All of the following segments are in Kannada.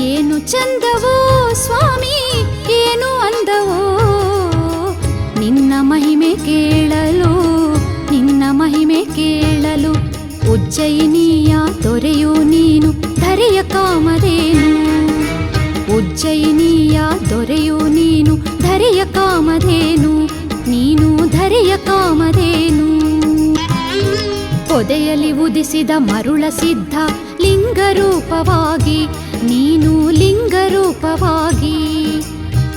ಏನು ಚಂದವೋ ಸ್ವಾಮಿ, ಏನು ಅಂದವೋ? ನಿನ್ನ ಮಹಿಮೆ ಕೇಳಲು, ನಿನ್ನ ಮಹಿಮೆ ಕೇಳಲು ಉಜ್ಜಯಿನಿಯ ದೊರೆಯು ನೀನು, ಧರೆಯ ಕಾಮಧೇನು. ಉಜ್ಜಯಿನಿಯ ದೊರೆಯು ನೀನು, ಧರೆಯ ಕಾಮಧೇನು, ನೀನು ಧರೆಯ ಕಾಮಧೇನು. ಪೊದೆಯಲ್ಲಿ ಉದಿಸಿದ ಮರುಳ ಸಿದ್ಧ ಲಿಂಗರೂಪವಾಗಿ ನೀನು ಲಿಂಗರೂಪವಾಗಿ.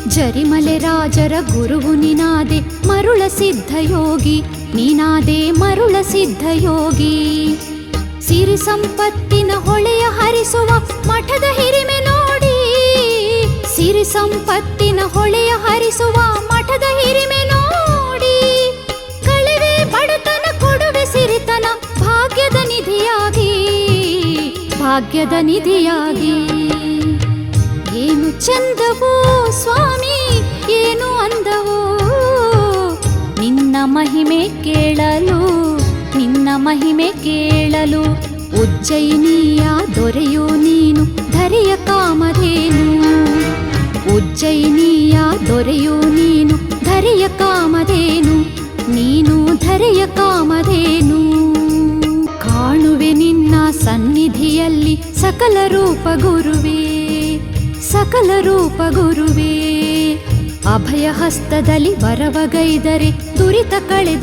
ಜರಿಮಲೆ ರಾಜರ ಗುರುವು ನಿನಾದೆ ಮರುಳ ಸಿದ್ಧ ಯೋಗಿ. ನೀನಾದೆ ಮರುಳ ಸಿದ್ಧ ಯೋಗಿ. ಸಿರಿ ಸಂಪತ್ತಿನ ಹೊಳೆಯ ಹರಿಸುವ ಮಠದ ಹಿರಿಮೆ ನೋಡಿ. ಸಿರಿ ಸಂಪತ್ತಿನ ಹೊಳೆಯ ಹರಿಸುವ ಮಠದ ಹಿರಿಮೆ ಭಾಗ್ಯದ ನಿಧಿಯಾಗಿ. ಏನು ಚಂದವೋ ಸ್ವಾಮಿ, ಏನು ಅಂದವೋ? ನಿನ್ನ ಮಹಿಮೆ ಕೇಳಲು, ನಿನ್ನ ಮಹಿಮೆ ಕೇಳಲು ಉಜ್ಜಯಿನಿಯ ದೊರೆಯೋ ನೀನು, ಧರೆಯ ಕಾಮಧೇನು. ಉಜ್ಜಯಿನಿಯ ದೊರೆಯೋ ನೀನು, ಧರೆಯ ಕಾಮಧೇನು, ನೀನು ಧರೆಯ ಕಾಮಧೇನು. ಸನ್ನಿಧಿಯಲ್ಲಿ ಸಕಲ ರೂಪ ಗುರುವೇ ಸಕಲ ರೂಪ ಗುರುವೇ. ಅಭಯ ಹಸ್ತದಲ್ಲಿ ಬರವಗೈದರೆ ದುರಿತ ಕಳೆದು